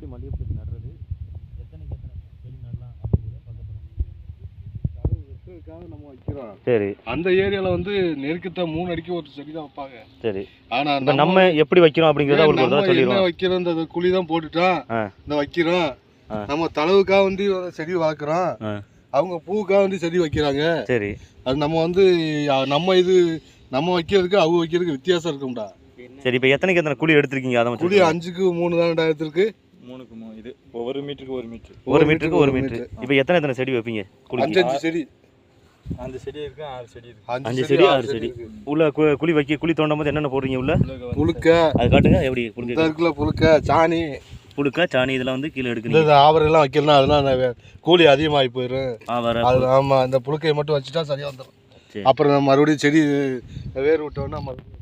எப்படி மல்லிகைப்பூ செடி நடுறது? எத்தனைக்கு எத்தனை செடி நடலாம் அப்படிங்கிறத பார்க்க போகிறோம் நம்ம வைக்கிறோம் சரி. அந்த ஏரியால வந்து நெருக்கத்தை மூணு அடிக்கு ஒரு செடி தான் வைப்பாங்க. சரி. ஆனா இப்போ நம்ம எப்படி வைக்கிறோம் அப்படிங்கிறத ஒரு தடவை சொல்லிடுவோம். வைக்கிறோம் இந்த குழி தான் போட்டுட்டோம். இந்த வைக்கிறோம். நம்ம தளவுக்காக வந்து செடி வளர்க்குறோம். அவங்க பூவுக்காக வந்து செடி வைக்கிறாங்க. சரி. அது நம்ம வந்து நம்ம இது நம்ம வைக்கிறதுக்கு அவங்க வைக்கிறதுக்கு வித்தியாசம் இருக்கும்டா. சரி இப்போ எத்தனைக்கு எத்தனை குழி எடுத்திருக்கீங்க? அதை குழி அஞ்சுக்கு மூணு தான் ரெண்டாயிரத்துக்கு மூணுக்கு மூணு இது ஒவ்வொரு மீட்டருக்கு ஒரு மீட்டர். ஒரு மீட்டருக்கு ஒரு மீட்டர். இப்போ எத்தனை எத்தனை செடி வைப்பீங்க? குழி அஞ்சு அஞ்சு செடி. அந்த செடி இருக்கு ஆறு செடி இருக்கு. அஞ்சு செடி, ஆறு செடி. உள்ள குழி வைக்க குழி தோண்டும் போது என்னென்ன போடுறீங்க உள்ள? புழுக்க அது காட்டுங்க எப்படி புழுக்க? இருக்குல்ல புழுக்க சாணி. புழுக்கா சாணி இதெல்லாம் வந்து கீழே எடுக்கிறீங்க? இந்த ஆவரெல்லாம் வைக்கலாம் அதெல்லாம் நான் கூலி அதிகமாகி போயிடும். அது ஆமாம் இந்த புழுக்கையை மட்டும் வச்சுட்டா சரியாக வந்துடும். அப்புறம் மறுபடியும் செடி வேர் விட்டோன்னா மறுபடியும்